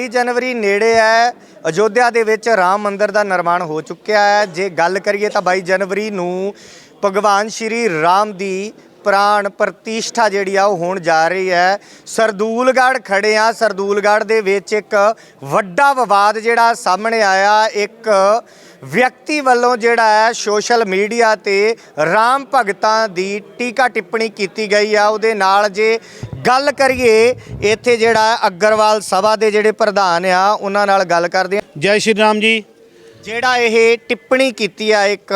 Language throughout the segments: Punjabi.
22 ਜਨਵਰੀ ਨੇੜੇ ਹੈ। ਅਯੋਧਿਆ ਦੇ ਵਿੱਚ ਰਾਮ ਮੰਦਿਰ ਦਾ ਨਿਰਮਾਣ ਹੋ ਚੁੱਕਿਆ ਹੈ। ਜੇ ਗੱਲ ਕਰੀਏ ਤਾਂ 22 ਜਨਵਰੀ ਨੂੰ ਭਗਵਾਨ ਸ਼੍ਰੀ ਰਾਮ ਦੀ ਪ੍ਰਾਣ ਪ੍ਰਤਿਸ਼ਠਾ ਜਿਹੜੀ ਆ ਉਹ ਹੋਣ ਜਾ ਰਹੀ ਹੈ। ਸਰਦੂਲਗੜ੍ਹ ਖੜੇ ਆ ਸਰਦੂਲਗੜ੍ਹ ਦੇ ਵਿੱਚ ਇੱਕ ਵੱਡਾ ਵਿਵਾਦ ਜਿਹੜਾ ਸਾਹਮਣੇ ਆਇਆ। ਇੱਕ ਵਿਅਕਤੀ ਵੱਲੋਂ ਜਿਹੜਾ ਹੈ ਸੋਸ਼ਲ ਮੀਡੀਆ ਤੇ ਰਾਮ ਭਗਤਾਂ ਦੀ ਟੀਕਾ ਟਿੱਪਣੀ ਕੀਤੀ ਗਈ ਆ। ਉਹਦੇ ਨਾਲ ਜੇ ਗੱਲ ਕਰੀਏ ਇੱਥੇ ਜਿਹੜਾ ਅਗਰਵਾਲ ਸਭਾ ਦੇ ਜਿਹੜੇ ਪ੍ਰਧਾਨ ਆ ਉਹਨਾਂ ਨਾਲ ਗੱਲ ਕਰਦੇ ਆ। ਜੈ ਸ਼੍ਰੀ ਰਾਮ ਜੀ। ਜਿਹੜਾ ਇਹ ਟਿੱਪਣੀ ਕੀਤੀ ਆ ਇੱਕ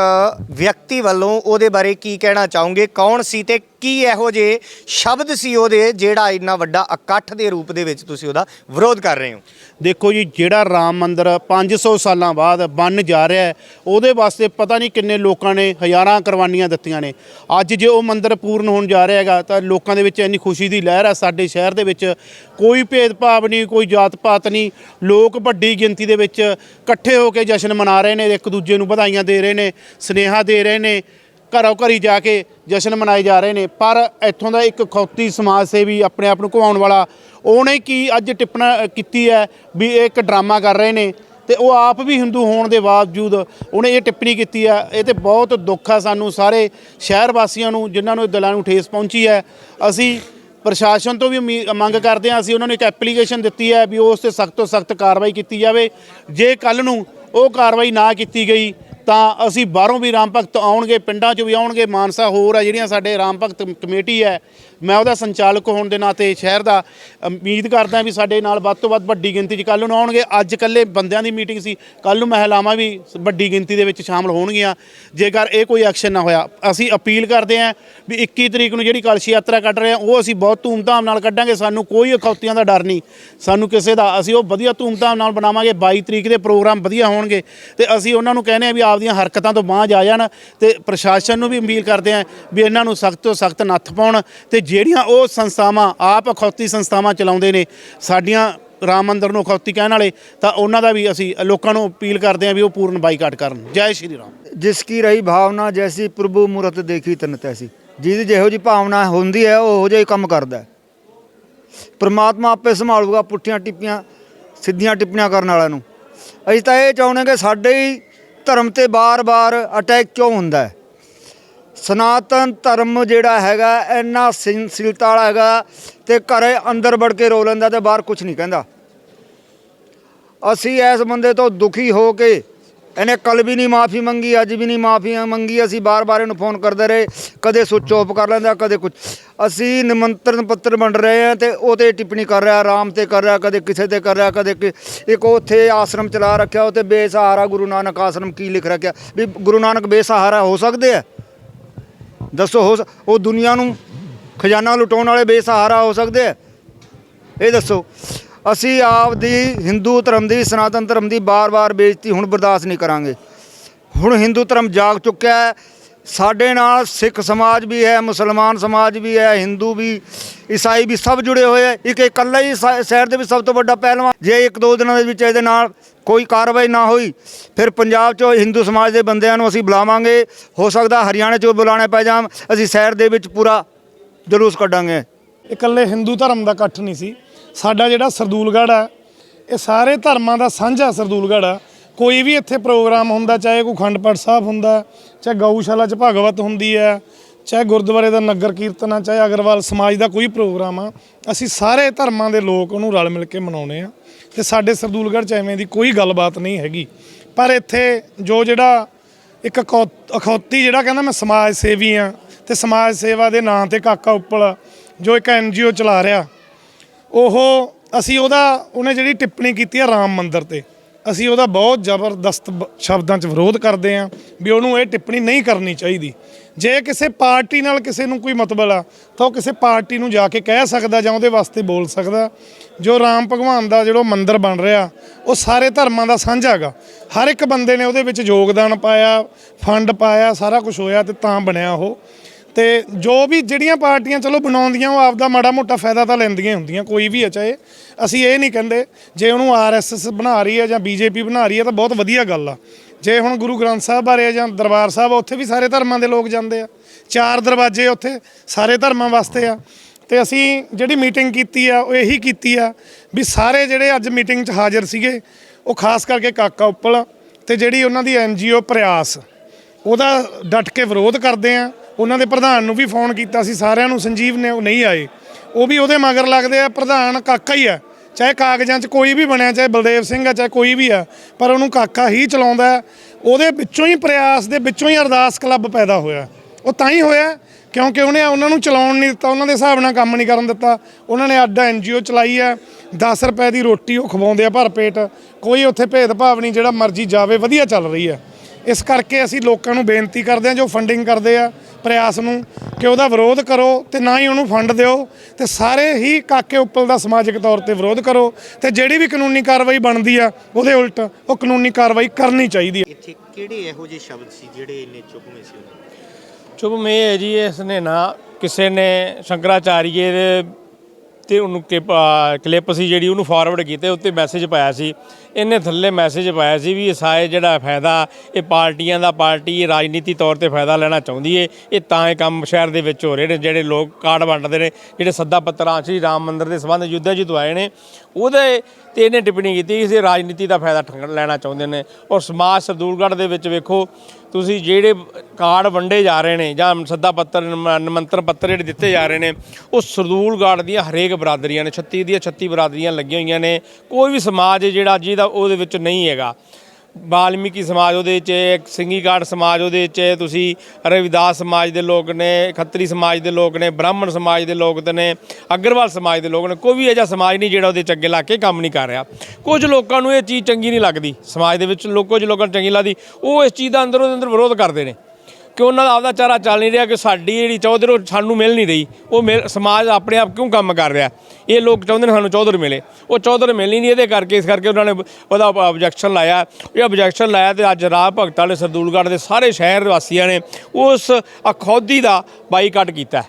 ਵਿਅਕਤੀ ਵੱਲੋਂ ਉਹਦੇ ਬਾਰੇ ਕੀ ਕਹਿਣਾ ਚਾਹੋਗੇ? ਕੌਣ ਸੀ ਤੇ ਕੀ ਇਹੋ ਜੇ ਸ਼ਬਦ ਸੀ ਉਹਦੇ ਜਿਹੜਾ ਇੰਨਾ ਵੱਡਾ ਇਕੱਠ ਦੇ ਰੂਪ ਦੇ ਵਿੱਚ ਤੁਸੀਂ ਉਹਦਾ ਵਿਰੋਧ ਕਰ ਰਹੇ ਹੋ? ਦੇਖੋ ਜੀ, ਜਿਹੜਾ ਰਾਮ ਮੰਦਿਰ 500 ਸਾਲਾਂ ਬਾਅਦ ਬਣ ਜਾ ਰਿਹਾ ਹੈ, ਉਹਦੇ ਵਾਸਤੇ ਪਤਾ ਨਹੀਂ ਕਿੰਨੇ ਲੋਕਾਂ ਨੇ ਹਜ਼ਾਰਾਂ ਕੁਰਬਾਨੀਆਂ ਦਿੱਤੀਆਂ ਨੇ। ਅੱਜ ਜੇ ਉਹ ਮੰਦਿਰ ਪੂਰਨ ਹੋਣ ਜਾ ਰਿਹਾ ਹੈਗਾ, ਤਾਂ ਲੋਕਾਂ ਦੇ ਵਿੱਚ ਇੰਨੀ ਖੁਸ਼ੀ ਦੀ ਲਹਿਰ ਹੈ, ਸਾਡੇ ਸ਼ਹਿਰ ਦੇ ਵਿੱਚ ਕੋਈ ਭੇਦਭਾਵ ਨਹੀਂ, ਕੋਈ ਜਾਤ ਪਾਤ ਨਹੀਂ। ਲੋਕ ਵੱਡੀ ਗਿਣਤੀ ਦੇ ਵਿੱਚ ਇਕੱਠੇ ਹੋ ਕੇ ਜਸ਼ਨ ਮਨਾ ਰਹੇ ਨੇ, ਇੱਕ ਦੂਜੇ ਨੂੰ ਵਧਾਈਆਂ ਦੇ ਰਹੇ ਨੇ, ਸਨੇਹਾ ਦੇ ਰਹੇ ਨੇ। ਘਰੋਂ ਘਰੀ ਜਾ ਕੇ ਜਸ਼ਨ ਮਨਾਏ ਜਾ ਰਹੇ ਨੇ। ਪਰ ਇੱਥੋਂ ਦਾ ਇੱਕ ਖੌਤੀ ਸਮਾਜ ਸੇਵੀ ਆਪਣੇ ਆਪ ਨੂੰ ਘੁਮਾਉਣ ਵਾਲਾ, ਉਹਨੇ ਕੀ ਅੱਜ ਟਿੱਪਣਾ ਕੀਤੀ ਹੈ ਵੀ ਇਹ ਇੱਕ ਡਰਾਮਾ ਕਰ ਰਹੇ ਨੇ ਤੇ ਉਹ ਆਪ ਵੀ ਹਿੰਦੂ ਹੋਣ ਦੇ ਬਾਵਜੂਦ ਉਹਨੇ ਇਹ ਟਿੱਪਣੀ ਕੀਤੀ ਹੈ। ਇਹ ਤੇ ਬਹੁਤ ਦੁੱਖ ਆ ਸਾਨੂੰ ਸਾਰੇ ਸ਼ਹਿਰ ਵਾਸੀਆਂ ਨੂੰ, ਜਿਨ੍ਹਾਂ ਨੂੰ ਦਿਲਾਂ ਨੂੰ ਠੇਸ ਪਹੁੰਚੀ ਹੈ। ਅਸੀਂ ਪ੍ਰਸ਼ਾਸਨ ਤੋਂ ਵੀ ਉਮੀ- ਮੰਗ ਕਰਦੇ ਹਾਂ, ਅਸੀਂ ਉਹਨਾਂ ਨੂੰ ਇੱਕ ਐਪਲੀਕੇਸ਼ਨ ਦਿੱਤੀ ਹੈ ਵੀ ਉਸ ਤੇ ਸਖਤ ਤੋਂ ਸਖਤ ਕਾਰਵਾਈ ਕੀਤੀ ਜਾਵੇ। ਜੇ ਕੱਲ ਨੂੰ ਉਹ ਕਾਰਵਾਈ ਨਾ ਕੀਤੀ ਗਈ ਤਾਂ ਅਸੀਂ ਬਾਹਰੋਂ ਵੀ ਰਾਮ ਭਗਤ ਆਉਣਗੇ, ਪਿੰਡਾਂ 'ਚ ਵੀ ਆਉਣਗੇ, ਮਾਨਸਾ ਹੋਰ ਆ ਜਿਹੜੀਆਂ ਸਾਡੇ ਰਾਮ ਭਗਤ ਕਮੇਟੀ ਹੈ ਮੈਂ ਉਹਦਾ ਸੰਚਾਲਕ ਹੋਣ ਦੇ ਨਾਤੇ ਸ਼ਹਿਰ ਦਾ ਉਮੀਦ ਕਰਦਾ ਵੀ ਸਾਡੇ ਨਾਲ ਵੱਧ ਤੋਂ ਵੱਧ ਵੱਡੀ ਗਿਣਤੀ 'ਚ ਕੱਲ ਨੂੰ ਆਉਣਗੇ। ਅੱਜ ਇਕੱਲੇ ਬੰਦਿਆਂ ਦੀ ਮੀਟਿੰਗ ਸੀ। ਕੱਲ ਨੂੰ ਮਹਿਲਾਵਾਂ ਵੀ ਵੱਡੀ ਗਿਣਤੀ ਦੇ ਵਿੱਚ ਸ਼ਾਮਲ ਹੋਣਗੀਆਂ। ਜੇਕਰ ਇਹ ਕੋਈ ਐਕਸ਼ਨ ਨਾ ਹੋਇਆ, ਅਸੀਂ ਅਪੀਲ ਕਰਦੇ ਹਾਂ ਵੀ 21 ਤਰੀਕ ਨੂੰ ਜਿਹੜੀ ਕਲਸ਼ੀ ਯਾਤਰਾ ਕੱਢ ਰਹੇ ਹਾਂ, ਉਹ ਅਸੀਂ ਬਹੁਤ ਧੂਮਧਾਮ ਨਾਲ ਕੱਢਾਂਗੇ। ਸਾਨੂੰ ਕੋਈ ਅਖੌਤੀਆਂ ਦਾ ਡਰ ਨਹੀਂ। ਸਾਨੂੰ ਕਿਸੇ ਦਾ, ਅਸੀਂ ਉਹ ਵਧੀਆ ਧੂਮਧਾਮ ਨਾਲ ਬਣਾਵਾਂਗੇ 22 ਤਰੀਕ ਦੇ ਪ੍ਰੋਗਰਾਮ ਵਧੀਆ ਹੋਣਗੇ। ਤੇ ਅਸੀਂ ਉਹਨਾਂ ਨੂੰ ਕਹਿੰਦੇ ਆ ਵੀ ਆਪਦੀਆਂ ਹਰਕਤਾਂ ਤੋਂ ਬਾਂਝ ਆ ਜਾਣ ਤੇ ਪ੍ਰਸ਼ਾਸਨ ਨੂੰ ਵੀ ਅਪੀਲ ਕਰਦੇ ਆ ਵੀ ਇਹਨਾਂ ਨੂੰ ਸਖਤ ਤੋਂ ਸਖਤ ਨੱਥ ਪਾਉਣ ਤੇ ਜਿਹੜੀਆਂ ਉਹ ਸੰਸਥਾਵਾਂ, ਆਪ ਅਖੌਤੀ ਸੰਸਥਾਵਾਂ ਚਲਾਉਂਦੇ ਨੇ, ਸਾਡੀਆਂ ਰਾਮ ਮੰਦਰ ਨੂੰ ਅਖੌਤੀ ਕਹਿਣ ਵਾਲੇ, ਤਾਂ ਉਹਨਾਂ ਦਾ ਵੀ ਅਸੀਂ ਲੋਕਾਂ ਨੂੰ ਅਪੀਲ ਕਰਦੇ ਆ ਵੀ ਉਹ ਪੂਰਨ ਬਾਈਕਾਟ ਕਰਨ। ਜੈ ਸ਼੍ਰੀ ਰਾਮ। ਜਿਸ ਕੀ ਰਹੀ ਭਾਵਨਾ, ਜੈਸੀ ਪ੍ਰਭੂ ਮੂਰਤ ਦੇਖੀ ਤਨ ਤੈਸੀ। ਜਿਹਦੀ ਜਿਹੋ ਜੀ ਭਾਵਨਾ ਹੁੰਦੀ ਹੈ, ਉਹ ਉਹੋ ਜਿਹਾ ਕੰਮ ਕਰਦਾ ਪਰਮਾਤਮਾ ਆਪੇ ਸੰਭਾਲੂਗਾ ਪੁੱਠੀਆਂ ਟਿੱਪੀਆਂ, ਸਿੱਧੀਆਂ ਟਿੱਪਣੀਆਂ ਕਰਨ ਵਾਲਿਆਂ ਨੂੰ। ਅਸੀਂ ਤਾਂ ਇਹ ਚਾਹੁੰਦੇ ਕਿ ਸਾਡੇ ਹੀ ਧਰਮ ਤੇ ਬਾਰ-ਬਾਰ ਅਟੈਕ ਕਿਉਂ ਹੁੰਦਾ ਹੈ? ਸਨਾਤਨ ਧਰਮ ਜਿਹੜਾ ਹੈਗਾ, ਇੰਨਾ ਸਹਿਨਸ਼ੀਲਤਾ ਵਾਲਾ ਹੈਗਾ ਤੇ ਘਰੇ ਅੰਦਰ ਵੜ ਕੇ ਰੋ ਲੈਂਦਾ ਤੇ ਬਾਹਰ ਕੁਝ ਨਹੀਂ ਕਹਿੰਦਾ। ਅਸੀਂ ਇਸ ਬੰਦੇ ਤੋਂ ਦੁਖੀ ਹੋ ਕੇ ਇਹਨੇ ਕੱਲ ਵੀ ਨਹੀਂ ਮਾਫੀ ਮੰਗੀ, ਅੱਜ ਵੀ ਨਹੀਂ ਮਾਫੀ ਮੰਗੀ, ਅਸੀਂ ਬਾਰ-ਬਾਰ ਇਹਨੂੰ ਫੋਨ ਕਰਦੇ ਰਹੇ, ਕਦੇ ਸੁੱਚ ਆਫ ਕਰ ਲੈਂਦਾ, ਕਦੇ ਕੁਝ ਅਸੀਂ ਨਿਮੰਤਰਣ ਪੱਤਰ ਵੰਡ ਰਹੇ ਹਾਂ ਤੇ ਉਹ ਤੇ ਟਿੱਪਣੀ ਕਰ ਰਿਹਾ, ਆਰਾਮ ਤੇ ਕਰ ਰਿਹਾ, ਕਦੇ ਕਿਸੇ ਤੇ ਕਰ ਰਿਹਾ, ਕਦੇ ਕਿ- ਇੱਕ ਉੱਥੇ ਆਸ਼ਰਮ ਚਲਾ ਰੱਖਿਆ ਉਹ ਤੇ ਬੇਸਹਾਰਾ ਗੁਰੂ ਨਾਨਕ ਆਸ਼ਰਮ ਕੀ ਲਿਖ ਰੱਖਿਆ, ਵੀ ਗੁਰੂ ਨਾਨਕ ਬੇਸਹਾਰਾ ਹੋ ਸਕਦੇ ਆ? ਦੱਸੋ, ਹੋ ਸ- ਉਹ ਦੁਨੀਆ ਨੂੰ ਖਜ਼ਾਨਾ ਲੁਟਾਉਣ ਵਾਲੇ ਬੇਸਹਾਰਾ ਹੋ ਸਕਦੇ ਆ? ਇਹ ਦੱਸੋ। ਅਸੀਂ ਆਪ ਦੀ ਹਿੰਦੂ ਧਰਮ ਦੀ, ਸਨਾਤਨ ਧਰਮ ਦੀ ਬਾਰ-ਬਾਰ ਬੇਇੱਜ਼ਤੀ ਹੁਣ ਬਰਦਾਸ਼ਤ ਨਹੀਂ ਕਰਾਂਗੇ। ਹੁਣ ਹਿੰਦੂ ਧਰਮ ਜਾਗ ਚੁੱਕਿਆ ਹੈ। ਸਾਡੇ ਨਾਲ ਸਿੱਖ ਸਮਾਜ ਵੀ ਹੈ, ਮੁਸਲਮਾਨ ਸਮਾਜ ਵੀ ਹੈ, ਹਿੰਦੂ ਵੀ, ਈਸਾਈ ਵੀ ਸਭ ਜੁੜੇ ਹੋਏ ਹੈ। ਇੱਕ ਇਕੱਲਾ ਹੀ ਸਾ- ਸ਼ਹਿਰ ਦੇ ਵਿੱਚ ਸਭ ਤੋਂ ਵੱਡਾ ਪਹਿਲਵਾਨ। ਜੇ ਇੱਕ ਦੋ ਦਿਨਾਂ ਦੇ ਵਿੱਚ ਇਹਦੇ ਨਾਲ ਕੋਈ ਕਾਰਵਾਈ ਨਾ ਹੋਈ, ਫਿਰ ਪੰਜਾਬ 'ਚੋਂ ਹਿੰਦੂ ਸਮਾਜ ਦੇ ਬੰਦਿਆਂ ਨੂੰ ਅਸੀਂ ਬੁਲਾਵਾਂਗੇ। ਹੋ ਸਕਦਾ ਹਰਿਆਣੇ 'ਚੋਂ ਬੁਲਾਣੇ ਪੈ ਜਾਣ, ਅਸੀਂ ਸ਼ਹਿਰ ਦੇ ਵਿੱਚ ਪੂਰਾ ਜਲੂਸ ਕੱਢਾਂਗੇ। ਇਕੱਲੇ ਹਿੰਦੂ ਧਰਮ ਦਾ ਇਕੱਠ ਨਹੀਂ ਸੀ। ਸਾਡਾ ਜਿਹੜਾ ਸਰਦੂਲਗੜ੍ਹ ਆ, ਇਹ ਸਾਰੇ ਧਰਮਾਂ ਦਾ ਸਾਂਝਾ ਸਰਦੂਲਗੜ੍ਹ ਆ। ਕੋਈ ਵੀ ਇੱਥੇ ਪ੍ਰੋਗਰਾਮ ਹੁੰਦਾ, ਚਾਹੇ ਕੋਈ ਖੰਡ ਪਾਠ ਸਾਹਿਬ ਹੁੰਦਾ, ਚਾਹੇ ਗਊਸ਼ਾਲਾ 'ਚ ਭਗਵਤ ਹੁੰਦੀ ਹੈ, ਚਾਹੇ ਗੁਰਦੁਆਰੇ ਦਾ ਨਗਰ ਕੀਰਤਨ ਆ, ਚਾਹੇ ਅਗਰਵਾਲ ਸਮਾਜ ਦਾ ਕੋਈ ਪ੍ਰੋਗਰਾਮ ਆ, ਅਸੀਂ ਸਾਰੇ ਧਰਮਾਂ ਦੇ ਲੋਕ ਉਹਨੂੰ ਰਲ ਮਿਲ ਕੇ ਮਨਾਉਣੇ ਆ। ਤੇ ਸਾਡੇ ਸਰਦੂਲਗੜ੍ਹ 'ਚ ਐਵੇਂ ਦੀ ਕੋਈ ਗੱਲਬਾਤ ਨਹੀਂ ਹੈਗੀ। ਪਰ ਇੱਥੇ ਜੋ ਜਿਹੜਾ ਇੱਕ ਅਖੌ- ਅਖੌਤੀ ਜਿਹੜਾ ਕਹਿੰਦਾ ਮੈਂ ਸਮਾਜ ਸੇਵੀ ਆ ਤੇ ਸਮਾਜ ਸੇਵਾ ਦੇ ਨਾਂ ਤੇ ਕਾਕਾ ਉੱਪਲ ਜੋ ਇੱਕ ਐਨਜੀਓ ਚਲਾ ਰਿਹਾ, ਉਹ ਅਸੀਂ ਉਹਦਾ, ਉਹਨੇ ਜਿਹੜੀ ਟਿੱਪਣੀ ਕੀਤੀ ਆ ਰਾਮ ਮੰਦਿਰ ਤੇ, ਅਸੀਂ ਉਹਦਾ ਬਹੁਤ ਜ਼ਬਰਦਸਤ ਸ਼ਬਦਾਂ 'ਚ ਵਿਰੋਧ ਕਰਦੇ ਆਂ ਵੀ ਉਹਨੂੰ ਇਹ ਟਿੱਪਣੀ ਨਹੀਂ ਕਰਨੀ ਚਾਹੀਦੀ। ਜੇ ਕਿਸੇ ਪਾਰਟੀ ਨਾਲ ਕਿਸੇ ਨੂੰ ਕੋਈ ਮਤਲਬ ਆ, ਤਾਂ ਉਹ ਕਿਸੇ ਪਾਰਟੀ ਨੂੰ ਜਾ ਕੇ ਕਹਿ ਸਕਦਾ ਜਾਂ ਉਹਦੇ ਵਾਸਤੇ ਬੋਲ ਸਕਦਾ। ਜੋ ਰਾਮ ਭਗਵਾਨ ਦਾ ਜਿਹੜਾ ਮੰਦਿਰ ਬਣ ਰਿਹਾ, ਉਹ ਸਾਰੇ ਧਰਮਾਂ ਦਾ ਸਾਂਝਾ ਹੈਗਾ। ਹਰ ਇੱਕ ਬੰਦੇ ਨੇ ਉਹਦੇ ਵਿੱਚ ਯੋਗਦਾਨ ਪਾਇਆ, ਫੰਡ ਪਾਇਆ, ਸਾਰਾ ਕੁਝ ਹੋਇਆ ਤੇ ਤਾਂ ਬਣਿਆ ਉਹ। ਤੇ ਜੋ ਵੀ ਜਿਹੜੀਆਂ ਪਾਰਟੀਆਂ ਚਲੋ ਬਣਾਉਂਦੀਆਂ, ਉਹ ਆਪਦਾ ਮਾੜਾ ਮੋਟਾ ਫਾਇਦਾ ਤਾਂ ਲੈਂਦੀਆਂ ਹੀ ਹੁੰਦੀਆਂ, ਕੋਈ ਵੀ ਹੈ ਚਾਹੇ ਅਸੀਂ ਇਹ ਨਹੀਂ ਕਹਿੰਦੇ, ਜੇ ਉਹਨੂੰ ਆਰਐਸਐਸ ਬਣਾ ਰਹੀ ਹੈ ਜਾਂ ਬੀਜੇਪੀ ਬਣਾ ਰਹੀ ਹੈ ਤਾਂ ਬਹੁਤ ਵਧੀਆ ਗੱਲ ਆ। ਜੇ ਹੁਣ ਗੁਰੂ ਗ੍ਰੰਥ ਸਾਹਿਬ ਬਾਰੇ ਜਾਂ ਦਰਬਾਰ ਸਾਹਿਬ ਆ, ਉੱਥੇ ਵੀ ਸਾਰੇ ਧਰਮਾਂ ਦੇ ਲੋਕ ਜਾਂਦੇ ਆ। ਚਾਰ ਦਰਵਾਜ਼ੇ ਉੱਥੇ ਸਾਰੇ ਧਰਮਾਂ ਵਾਸਤੇ ਆ। ਤੇ ਅਸੀਂ ਜਿਹੜੀ ਮੀਟਿੰਗ ਕੀਤੀ ਆ ਉਹ ਇਹੀ ਕੀਤੀ ਆ ਵੀ ਸਾਰੇ ਜਿਹੜੇ ਅੱਜ ਮੀਟਿੰਗ 'ਚ ਹਾਜ਼ਰ ਸੀਗੇ ਉਹ ਖਾਸ ਕਰਕੇ ਕਾਕਾ ਉੱਪਲ ਤੇ ਜਿਹੜੀ ਉਹਨਾਂ ਦੀ ਐਨਜੀਓ ਪ੍ਰਯਾਸ ਉਹਦਾ ਡਟ ਕੇ ਵਿਰੋਧ ਕਰਦੇ ਆ। ਉਹਨਾਂ ਦੇ ਪ੍ਰਧਾਨ ਨੂੰ ਵੀ ਫੋਨ ਕੀਤਾ ਸੀ ਸਾਰਿਆਂ ਨੂੰ ਸੰਜੀਵ ਨੇ ਉਹ ਨਹੀਂ ਆਏ। ਉਹ ਵੀ ਉਹਦੇ ਮਗਰ ਲੱਗਦੇ ਆ ਪ੍ਰਧਾਨ ਕਾਕਾ ਹੀ ਆ। ਚਾਹੇ ਕਾਗਜ਼ਾਂ 'ਚ ਕੋਈ ਵੀ ਬਣਿਆ, ਚਾਹੇ ਬਲਦੇਵ ਸਿੰਘ ਆ, ਚਾਹੇ ਕੋਈ ਵੀ ਆ, ਪਰ ਉਹਨੂੰ ਕਾਕਾ ਹੀ ਚਲਾਉਂਦਾ ਉਹਦੇ ਵਿੱਚੋਂ ਹੀ ਪ੍ਰਯਾਸ ਦੇ ਵਿੱਚੋਂ ਹੀ ਅਰਦਾਸ ਕਲੱਬ ਪੈਦਾ ਹੋਇਆ। ਉਹ ਤਾਂ ਹੀ ਹੋਇਆ, ਕਿਉਂਕਿ ਉਹਨੇ ਉਹਨਾਂ ਨੂੰ ਚਲਾਉਣ ਨਹੀਂ ਦਿੱਤਾ, ਉਹਨਾਂ ਦੇ ਹਿਸਾਬ ਨਾਲ ਕੰਮ ਨਹੀਂ ਕਰਨ ਦਿੱਤਾ। ਉਹਨਾਂ ਨੇ ਅੱਡ ਐਨਜੀਓ ਚਲਾਈ ਹੈ 10 ਰੁਪਏ ਦੀ ਰੋਟੀ ਉਹ ਖਵਾਉਂਦੇ ਆ ਭਰ ਪੇਟ। ਕੋਈ ਉੱਥੇ ਭੇਦਭਾਵ ਨਹੀਂ, ਜਿਹੜਾ ਮਰਜ਼ੀ ਜਾਵੇ, ਵਧੀਆ ਚੱਲ ਰਹੀ ਹੈ। ਇਸ ਕਰਕੇ ਅਸੀਂ ਲੋਕਾਂ ਨੂੰ ਬੇਨਤੀ ਕਰਦੇ ਹਾਂ ਜੋ ਫੰਡਿੰਗ ਕਰਦੇ ਆ ਪ੍ਰਯਾਸ ਨੂੰ ਕਿ ਉਹਦਾ ਵਿਰੋਧ ਕਰੋ ਤੇ ਨਾ ਹੀ ਉਹਨੂੰ ਫੰਡ ਦਿਓ ਤੇ ਸਾਰੇ ਹੀ ਕਾਕੇ ਉੱਪਲ ਦਾ ਸਮਾਜਿਕ ਤੌਰ ਤੇ ਵਿਰੋਧ ਕਰੋ ਤੇ ਜਿਹੜੀ ਵੀ ਕਾਨੂੰਨੀ ਕਾਰਵਾਈ ਬਣਦੀ ਆ ਉਹਦੇ ਉਲਟ ਉਹ ਕਾਨੂੰਨੀ ਕਾਰਵਾਈ ਕਰਨੀ ਚਾਹੀਦੀ ਹੈ ਇੱਥੇ ਕਿਹੜੇ ਇਹੋ ਜਿਹੇ ਸ਼ਬਦ ਸੀ ਜਿਹੜੇ ਇੰਨੇ ਚੁਭਵੇਂ ਸੀ ਚੁਭ ਇਹ ਹੈ ਜੀ ਇਸ ਨੇ ਨਾ ਕਿਸੇ ਨੇ ਸ਼ੰਕਰਾਚਾਰੀਏ ਦੇ ਤੇ ਉਹਨੂੰ ਕਲਿੱਪ ਸੀ ਜਿਹੜੀ ਉਹਨੂੰ ਫਾਰਵਰਡ ਕੀਤੇ, ਉੱਤੇ ਮੈਸੇਜ ਪਾਇਆ ਸੀ। ਇਹਨੇ ਥੱਲੇ ਮੈਸੇਜ ਪਾਇਆ ਸੀ ਵੀ ਇਹ ਜਿਹੜਾ ਫਾਇਦਾ, ਇਹ ਪਾਰਟੀਆਂ ਦਾ ਪਾਰਟੀ ਰਾਜਨੀਤੀ ਤੌਰ ਤੇ ਫਾਇਦਾ ਲੈਣਾ ਚਾਹੁੰਦੀ ਏ। ਇਹ ਤਾਂ ਇਹ ਕੰਮ ਸ਼ਹਿਰ ਦੇ ਵਿੱਚ ਹੋ ਰਹੇ ਨੇ, ਜਿਹੜੇ ਲੋਕ ਕਾਰਡ ਵੰਡਦੇ ਨੇ, ਜਿਹੜੇ ਸੱਦਾ ਪੱਤਰਾਂ, ਸ਼੍ਰੀ ਰਾਮ ਮੰਦਿਰ ਦੇ ਸੰਬੰਧ ਯੁੱਧਾ ਜੀ ਤੋਂ ਆਏ ਨੇ। ਉਹਦੇ ਤੇ ਇਹਨੇ ਟਿੱਪਣੀ ਕੀਤੀ ਕਿ ਇਹ ਰਾਜਨੀਤੀ ਦਾ ਫਾਇਦਾ ਠੰਗ- ਲੈਣਾ ਚਾਹੁੰਦੇ ਨੇ। ਔਰ ਸਮਾਜ ਸਰਦੂਲਗੜ੍ਹ ਦੇ ਵਿੱਚ ਵੇਖੋ ਤੁਸੀਂ ਜਿਹੜੇ ਕਾਰਡ ਵੰਡੇ ਜਾ ਰਹੇ ਨੇ ਜਾਂ ਸੱਦਾ ਪੱਤਰ ਨਿਮੰਤਰ ਪੱਤਰ ਜਿਹੜੇ ਦਿੱਤੇ ਜਾ ਰਹੇ ਨੇ, ਉਹ ਸਰਦੂਲਗੜ੍ਹ ਦੀਆਂ ਹਰੇਕ ਬਰਾਦਰੀਆਂ ਨੇ 36 ਦੀਆਂ 36 ਬਰਾਦਰੀਆਂ ਲੱਗੀਆਂ ਹੋਈਆਂ ਨੇ। ਕੋਈ ਵੀ ਸਮਾਜ ਜਿਹੜਾ, ਜਿਹਦਾ ਉਹਦੇ ਵਿੱਚ ਨਹੀਂ ਹੈਗਾ। ਵਾਲਮੀਕੀ ਸਮਾਜ ਉਹਦੇ 'ਚ ਹੈ, ਇੱਕ ਸਿੰਘੀ ਸਮਾਜ ਉਹਦੇ 'ਚ ਹੈ, ਤੁਸੀਂ ਰਵਿਦਾਸ ਸਮਾਜ ਦੇ ਲੋਕ ਨੇ ਖੱਤਰੀ ਸਮਾਜ ਦੇ ਲੋਕ ਨੇ ਬ੍ਰਾਹਮਣ ਸਮਾਜ ਦੇ ਲੋਕ ਨੇ ਅਗਰਵਾਲ ਸਮਾਜ ਦੇ ਲੋਕ ਨੇ ਕੋਈ ਵੀ ਅਜਿਹਾ ਸਮਾਜ ਨਹੀਂ ਜਿਹੜਾ ਉਹਦੇ 'ਚ ਅੱਗੇ ਲਾ ਕੇ ਕੰਮ ਨਹੀਂ ਕਰ ਰਿਹਾ। ਕੁਝ ਲੋਕਾਂ ਨੂੰ ਇਹ ਚੀਜ਼ ਚੰਗੀ ਨਹੀਂ ਲੱਗਦੀ ਸਮਾਜ ਦੇ ਵਿੱਚ ਲੋਕ ਕੁਝ ਲੋਕਾਂ ਨੂੰ ਚੰਗੀ ਲੱਗਦੀ ਉਹ ਇਸ ਚੀਜ਼ ਦਾ ਅੰਦਰੋਂ ਦੇ ਅੰਦਰ ਵਿਰੋਧ ਕਰਦੇ ਨੇ। ਕਿ ਉਹਨਾਂ ਦਾ ਆਪਦਾ ਚਾਰਾ ਚੱਲ ਨਹੀਂ ਰਿਹਾ ਕਿ ਸਾਡੀ ਜਿਹੜੀ ਚੌਧਰ ਉਹ ਸਾਨੂੰ ਮਿਲ ਨਹੀਂ ਰਹੀ। ਉਹ ਮਿਲ- ਸਮਾਜ ਆਪਣੇ ਆਪ ਕਿਉਂ ਕੰਮ ਕਰ ਰਿਹਾ? ਇਹ ਲੋਕ ਚਾਹੁੰਦੇ ਨੇ ਸਾਨੂੰ ਚੌਧਰ ਮਿਲੇ। ਉਹ ਚੌਧਰ ਮਿਲ ਹੀ ਨਹੀਂ ਇਹਦੇ ਕਰਕੇ, ਇਸ ਕਰਕੇ ਉਹਨਾਂ ਨੇ ਉਹਦਾ ਆਬਜੈਕਸ਼ਨ ਲਾਇਆ। ਇਹ ਆਬਜੈਕਸ਼ਨ ਲਾਇਆ ਤੇ ਅੱਜ ਰਾਹ ਭਗਤ ਵਾਲੇ ਸਰਦੂਲਗੜ੍ਹ ਦੇ ਸਾਰੇ ਸ਼ਹਿਰ ਵਾਸੀਆਂ ਨੇ ਉਸ ਅਖੌਦੀ ਦਾ ਬਾਈਕਾਟ ਕੀਤਾ।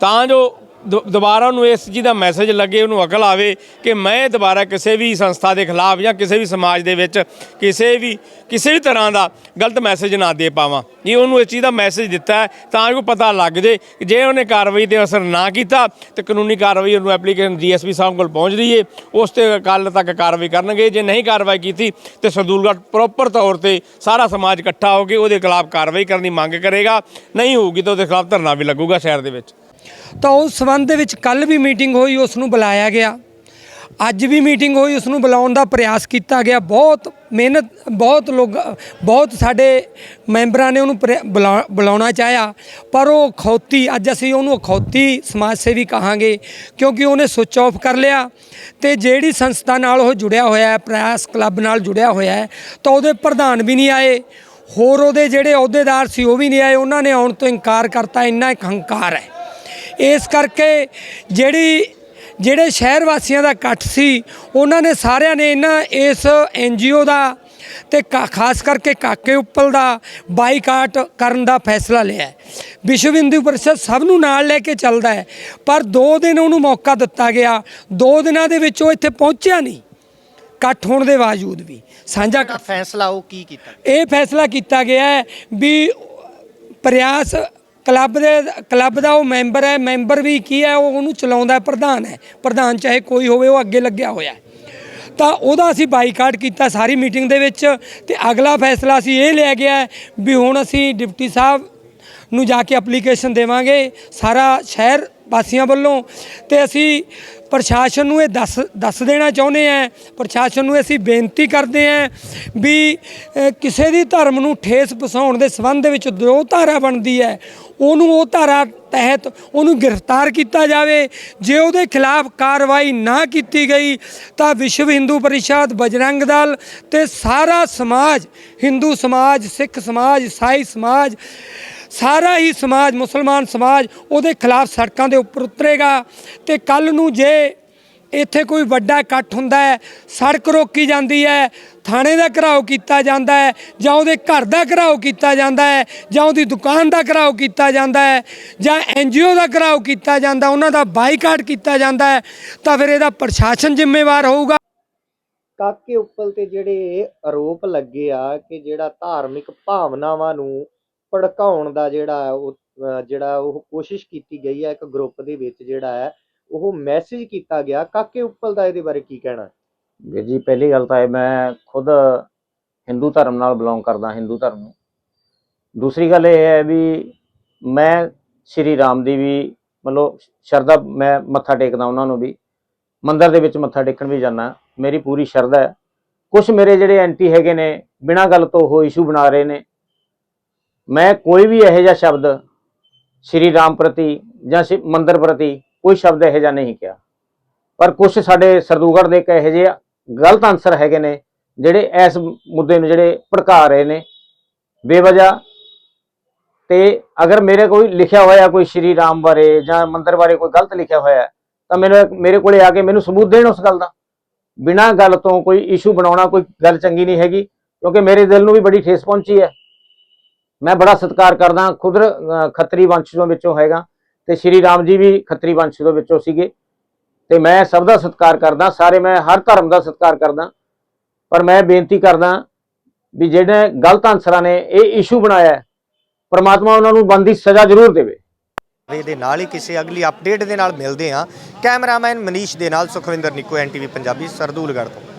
ਤਾਂ ਜੋ ਦੁਬਾਰਾ ਉਹਨੂੰ ਇਸ ਚੀਜ਼ ਦਾ ਮੈਸੇਜ ਲੱਗੇ, ਉਹਨੂੰ ਅਕਲ ਆਵੇ ਕਿ ਮੈਂ ਦੁਬਾਰਾ ਕਿਸੇ ਵੀ ਸੰਸਥਾ ਦੇ ਖਿਲਾਫ ਜਾਂ ਕਿਸੇ ਵੀ ਸਮਾਜ ਦੇ ਵਿੱਚ ਕਿਸੇ ਵੀ ਕਿਸੇ ਵੀ ਤਰ੍ਹਾਂ ਦਾ ਗਲਤ ਮੈਸੇਜ ਨਾ ਦੇ ਪਾਵਾਂ। ਜੇ ਉਹਨੂੰ ਇਸ ਚੀਜ਼ ਦਾ ਮੈਸੇਜ ਦਿੱਤਾ ਹੈ, ਤਾਂ ਕਿ ਪਤਾ ਲੱਗ ਜੇ। ਜੇ ਉਹਨੇ ਕਾਰਵਾਈ ਤੇ ਅਸਰ ਨਾ ਕੀਤਾ, ਤੇ ਕਾਨੂੰਨੀ ਕਾਰਵਾਈ ਉਹਨੂੰ ਐਪਲੀਕੇਸ਼ਨ ਡੀਐਸਪੀ ਸਾਹਿਬ ਕੋਲ ਪਹੁੰਚ ਰਹੀ ਹੈ ਉਸ ਤੇ ਕੱਲ ਤੱਕ ਕਾਰਵਾਈ ਕਰਨਗੇ। ਜੇ ਨਹੀਂ ਕਾਰਵਾਈ ਕੀਤੀ, ਤੇ ਸਰਦੂਲਗੜ੍ਹ ਪ੍ਰੋਪਰ ਤੌਰ ਤੇ ਸਾਰਾ ਸਮਾਜ ਇਕੱਠਾ ਹੋ ਕੇ ਉਹਦੇ ਖਿਲਾਫ ਕਾਰਵਾਈ ਕਰਨ ਦੀ ਮੰਗ ਕਰੇਗਾ। ਨਹੀਂ ਹੋਊਗੀ ਤਾਂ ਉਹਦੇ ਖਿਲਾਫ ਧਰਨਾ ਵੀ ਲੱਗੂਗਾ ਸ਼ਹਿਰ ਦੇ ਵਿੱਚ। ਤਾਂ ਉਸ ਸੰਬੰਧ ਦੇ ਵਿੱਚ ਕੱਲ ਵੀ ਮੀਟਿੰਗ ਹੋਈ, ਉਸ ਨੂੰ ਬੁਲਾਇਆ ਗਿਆ। ਅੱਜ ਵੀ ਮੀਟਿੰਗ ਹੋਈ, ਉਸ ਨੂੰ ਬੁਲਾਉਣ ਦਾ ਪ੍ਰਯਾਸ ਕੀਤਾ ਗਿਆ। ਬਹੁਤ ਮਿਹਨਤ, ਬਹੁਤ ਲੋਕ, ਬਹੁਤ ਸਾਡੇ ਮੈਂਬਰਾਂ ਨੇ ਉਹਨੂੰ ਪ੍ਰ- ਬੁਲਾ- ਬੁਲਾਉਣਾ ਚਾਹਿਆ। ਪਰ ਉਹ ਖੌਤੀ ਅੱਜ ਅਸੀਂ ਉਹਨੂੰ ਅਖੌਤੀ ਸਮਾਜ ਸੇਵੀ ਕਹਾਂਗੇ, ਕਿਉਂਕਿ ਉਹਨੇ ਸੁਚ ਆਫ ਕਰ ਲਿਆ। ਤੇ ਜਿਹੜੀ ਸੰਸਥਾ ਨਾਲ ਉਹ ਜੁੜਿਆ ਹੋਇਆ ਹੈ, ਪ੍ਰਯਾਸ ਕਲੱਬ ਨਾਲ ਜੁੜਿਆ ਹੋਇਆ ਹੈ, ਤਾਂ ਉਹਦੇ ਪ੍ਰਧਾਨ ਵੀ ਨਹੀਂ ਆਏ। ਹੋਰ ਉਹਦੇ ਜਿਹੜੇ ਅਹੁਦੇਦਾਰ ਸੀ, ਉਹ ਵੀ ਨਹੀਂ ਆਏ। ਉਹਨਾਂ ਨੇ ਆਉਣ ਤੋਂ ਇਨਕਾਰ ਕਰਤਾ। ਇੰਨਾ ਇੱਕ ਹੰਕਾਰ ਹੈ। ਇਸ ਕਰਕੇ ਜਿਹੜੀ ਜਿਹੜੇ ਸ਼ਹਿਰ ਵਾਸੀਆਂ ਦਾ ਇਕੱਠ ਸੀ ਉਹਨਾਂ ਨੇ ਸਾਰਿਆਂ ਨੇ ਇਹਨਾਂ ਇਸ ਐਨਜੀਓ ਦਾ ਤੇ ਖਾਸ ਕਰਕੇ ਕਾਕੇ ਉੱਪਲ ਦਾ ਬਾਈਕਾਟ ਕਰਨ ਦਾ ਫੈਸਲਾ ਲਿਆ ਹੈ। ਵਿਸ਼ਵ ਹਿੰਦੂ ਪਰਿਸ਼ਦ ਸਭ ਨੂੰ ਨਾਲ ਲੈ ਕੇ ਚੱਲਦਾ ਹੈ ਪਰ 2 ਦਿਨ ਉਹਨੂੰ ਮੌਕਾ ਦਿੱਤਾ ਗਿਆ 2 ਦਿਨਾਂ ਦੇ ਵਿੱਚ ਉਹ ਇੱਥੇ ਪਹੁੰਚਿਆ ਨਹੀਂ ਇਕੱਠ ਹੋਣ ਦੇ ਬਾਵਜੂਦ ਵੀ ਸਾਂਝਾ ਫੈਸਲਾ ਉਹ ਕੀ ਕੀਤਾ ਇਹ ਫੈਸਲਾ ਕੀਤਾ ਗਿਆ ਹੈ ਵੀ ਪ੍ਰਯਾਸ ਕਲੱਬ ਦੇ, ਕਲੱਬ ਦਾ ਉਹ ਮੈਂਬਰ ਹੈ, ਮੈਂਬਰ ਵੀ ਕੀ ਹੈ, ਉਹ ਉਹਨੂੰ ਚਲਾਉਂਦਾ ਪ੍ਰਧਾਨ ਹੈ। ਪ੍ਰਧਾਨ ਚਾਹੇ ਕੋਈ ਹੋਵੇ, ਉਹ ਅੱਗੇ ਲੱਗਿਆ ਹੋਇਆ ਹੈ। ਤਾਂ ਉਹਦਾ ਅਸੀਂ ਬਾਈਕਾਟ ਕੀਤਾ ਸਾਰੀ ਮੀਟਿੰਗ ਦੇ ਵਿੱਚ ਤੇ ਅਗਲਾ ਫੈਸਲਾ ਅਸੀਂ ਇਹ ਲਿਆ ਗਿਆ ਵੀ ਹੁਣ ਅਸੀਂ ਡਿਪਟੀ ਸਾਹਿਬ ਨੂੰ ਜਾ ਕੇ ਐਪਲੀਕੇਸ਼ਨ ਦੇਵਾਂਗੇ ਸਾਰਾ ਸ਼ਹਿਰ ਵਾਸੀਆਂ ਵੱਲੋਂ ਤੇ ਅਸੀਂ ਪ੍ਰਸ਼ਾਸਨ ਨੂੰ ਇਹ ਦੱਸ ਦੱਸ ਦੇਣਾ ਚਾਹੁੰਦੇ ਆ। ਪ੍ਰਸ਼ਾਸਨ ਨੂੰ ਅਸੀਂ ਬੇਨਤੀ ਕਰਦੇ ਆ ਵੀ ਕਿਸੇ ਦੀ ਧਰਮ ਨੂੰ ਠੇਸ ਪਹੁੰਚਾਉਣ ਦੇ ਸੰਬੰਧ ਵਿੱਚ ਜੋ ਧਾਰਾ ਬਣਦੀ ਹੈ। ਉਹਨੂੰ ਉਹ ਧਾਰਾ ਤਹਿਤ ਉਹਨੂੰ ਗ੍ਰਿਫਤਾਰ ਕੀਤਾ ਜਾਵੇ। ਜੇ ਉਹਦੇ ਖਿਲਾਫ ਕਾਰਵਾਈ ਨਾ ਕੀਤੀ ਗਈ, ਤਾਂ ਵਿਸ਼ਵ ਹਿੰਦੂ ਪਰਿਸ਼ਦ, ਬਜਰੰਗ ਦਲ ਤੇ ਸਾਰਾ ਸਮਾਜ, ਹਿੰਦੂ ਸਮਾਜ, ਸਿੱਖ ਸਮਾਜ ਈਸਾਈ ਸਮਾਜ ਸਾਰਾ ਹੀ ਸਮਾਜ, ਮੁਸਲਮਾਨ ਸਮਾਜ ਉਹਦੇ ਖਿਲਾਫ ਸੜਕਾਂ ਦੇ ਉੱਪਰ ਉਤਰੇਗਾ ਤੇ ਕੱਲ ਨੂੰ ਜੇ ਇੱਥੇ ਕੋਈ ਵੱਡਾ ਇਕੱਠ ਹੁੰਦਾ ਹੈ, ਸੜਕ ਰੋਕੀ ਜਾਂਦੀ ਹੈ, ਥਾਣੇ ਦਾ ਘਰਾਓ ਕੀਤਾ ਜਾਂਦਾ ਹੈ, ਜਾਂ ਉਹਦੇ ਘਰ ਦਾ ਘਰਾਓ ਕੀਤਾ ਜਾਂਦਾ ਹੈ, ਜਾਂ ਉਹਦੀ ਦੁਕਾਨ ਦਾ ਘਰਾਓ ਕੀਤਾ ਜਾਂਦਾ ਹੈ, ਜਾਂ ਐਨਜੀਓ ਦਾ ਘਰਾਓ ਕੀਤਾ ਜਾਂਦਾ, ਉਹਨਾਂ ਦਾ ਬਾਈਕਾਟ ਕੀਤਾ ਜਾਂਦਾ ਹੈ, ਤਾਂ ਫਿਰ ਇਹਦਾ ਪ੍ਰਸ਼ਾਸਨ ਜ਼ਿੰਮੇਵਾਰ ਹੋਊਗਾ। ਕਾਕੇ ਉੱਪਲ ਤੇ ਜਿਹੜੇ ਆਰੋਪ ਲੱਗੇ ਆ ਕਿ ਜਿਹੜਾ ਧਾਰਮਿਕ ਭਾਵਨਾਵਾਂ ਨੂੰ ਭੜਕਾਉਣ ਦਾ ਜਿਹੜਾ ਉਹ ਜਿਹੜਾ ਉਹ ਕੋਸ਼ਿਸ਼ ਕੀਤੀ ਗਈ ਹੈ ਇੱਕ ਗਰੁੱਪ ਦੇ ਵਿੱਚ ਜਿਹੜਾ ਹੈ, ਉਹ ਮੈਸੇਜ ਕੀਤਾ ਗਿਆ। ਕਾਕੇ ਉੱਪਲ ਦਾ ਇਹਦੇ ਬਾਰੇ ਕੀ ਕਹਿਣਾ? ਵੀਰ ਜੀ, ਪਹਿਲੀ ਗੱਲ ਤਾਂ ਇਹ ਮੈਂ ਖੁਦ ਹਿੰਦੂ ਧਰਮ ਨਾਲ ਬਿਲੋਂਗ ਕਰਦਾ, ਹਿੰਦੂ ਧਰਮ ਨੂੰ। ਦੂਸਰੀ ਗੱਲ ਇਹ ਹੈ ਵੀ ਮੈਂ ਸ਼੍ਰੀ ਰਾਮ ਦੀ ਵੀ ਮਤਲਬ ਸ਼ਰਧਾ, ਮੈਂ ਮੱਥਾ ਟੇਕਦਾ ਉਹਨਾਂ ਨੂੰ ਵੀ। ਮੰਦਰ ਦੇ ਵਿੱਚ ਮੱਥਾ ਟੇਕਣ ਵੀ ਜਾਂਦਾ। ਮੇਰੀ ਪੂਰੀ ਸ਼ਰਧਾ ਹੈ। ਕੁਝ ਮੇਰੇ ਜਿਹੜੇ ਐਂਟੀ ਹੈਗੇ ਨੇ, ਬਿਨਾਂ ਗੱਲ ਤੋਂ ਉਹ ਇਸ਼ੂ ਬਣਾ ਰਹੇ ਨੇ। ਮੈਂ ਕੋਈ ਵੀ ਇਹੋ ਜਿਹਾ ਸ਼ਬਦ ਸ਼੍ਰੀ ਰਾਮ ਪ੍ਰਤੀ ਜਾਂ ਸ਼ਿਵ ਪ੍ਰਤੀ ਕੋਈ ਸ਼ਬਦ ਇਹੋ ਜਿਹਾ ਨਹੀਂ ਕਿਹਾ। ਪਰ ਕੁਝ ਸਾਡੇ ਸਰਦੂਗੜ੍ਹ ਦੇ ਇੱਕ ਇਹੋ ਜਿਹੇ ਗਲਤ ਆਨਸਰ ਹੈਗੇ ਨੇ, ਜਿਹੜੇ ਇਸ ਮੁੱਦੇ ਨੂੰ ਜਿਹੜੇ ਭੜਕਾ ਰਹੇ ਨੇ। ਬੇਵਜ੍ਹਾ ਤੇ ਅਗਰ ਮੇਰੇ ਕੋਈ ਲਿਖਿਆ ਹੋਇਆ ਕੋਈ ਸ਼੍ਰੀ ਰਾਮ ਬਾਰੇ ਜਾਂ ਮੰਦਰ ਬਾਰੇ ਕੋਈ ਗਲਤ ਲਿਖਿਆ ਹੋਇਆ, ਤਾਂ ਮੈਨੂੰ ਮੇਰੇ ਕੋਲੇ ਆ ਕੇ ਮੈਨੂੰ ਸਬੂਤ ਦੇਣ ਉਸ ਗੱਲ ਦਾ। ਬਿਨਾਂ ਗੱਲ ਤੋਂ ਕੋਈ ਇਸ਼ੂ ਬਣਾਉਣਾ ਕੋਈ ਗੱਲ ਚੰਗੀ ਨਹੀਂ ਹੈਗੀ, ਕਿਉਂਕਿ ਮੇਰੇ ਦਿਲ ਨੂੰ ਵੀ ਬੜੀ ਠੇਸ ਪਹੁੰਚੀ ਹੈ। ਮੈਂ ਬੜਾ ਸਤਿਕਾਰ ਕਰਦਾ ਖੁਦ ਅ, ਖੱਤਰੀ ਵੰਸ਼ ਤੋਂ ਵਿੱਚੋਂ ਹੈਗਾ ਤੇ ਸ਼੍ਰੀ ਰਾਮ ਜੀ ਵੀ ਖੱਤਰੀ ਵੰਸ਼ ਤੋਂ ਵਿੱਚੋਂ ਸੀਗੇ। ਤੇ ਮੈਂ ਸਭ ਦਾ ਸਤਿਕਾਰ ਕਰਦਾ ਸਾਰੇ ਮੈਂ ਹਰ ਧਰਮ ਦਾ ਸਤਿਕਾਰ ਕਰਦਾ। ਪਰ ਮੈਂ ਬੇਨਤੀ ਕਰਦਾ ਵੀ ਜਿਹੜੇ ਗਲਤ ਅਨਸਰਾਂ ਨੇ ਇਹ ਇਸ਼ੂ ਬਣਾਇਆ ਪਰਮਾਤਮਾ ਉਹਨਾਂ ਨੂੰ ਬੰਦੀ ਸਜ਼ਾ ਜ਼ਰੂਰ ਦੇਵੇ। ਇਹਦੇ ਨਾਲ ਹੀ ਕਿਸੇ ਅਗਲੀ ਅਪਡੇਟ ਦੇ ਨਾਲ ਮਿਲਦੇ ਹਾਂ। ਕੈਮਰਾਮੈਨ ਮਨੀਸ਼ ਦੇ ਨਾਲ ਸੁਖਵਿੰਦਰ ਨਿੱਕੋ ਐਨਟੀਵੀ ਪੰਜਾਬੀ ਸਰਦੂਲਗੜ੍ਹ ਤੋਂ।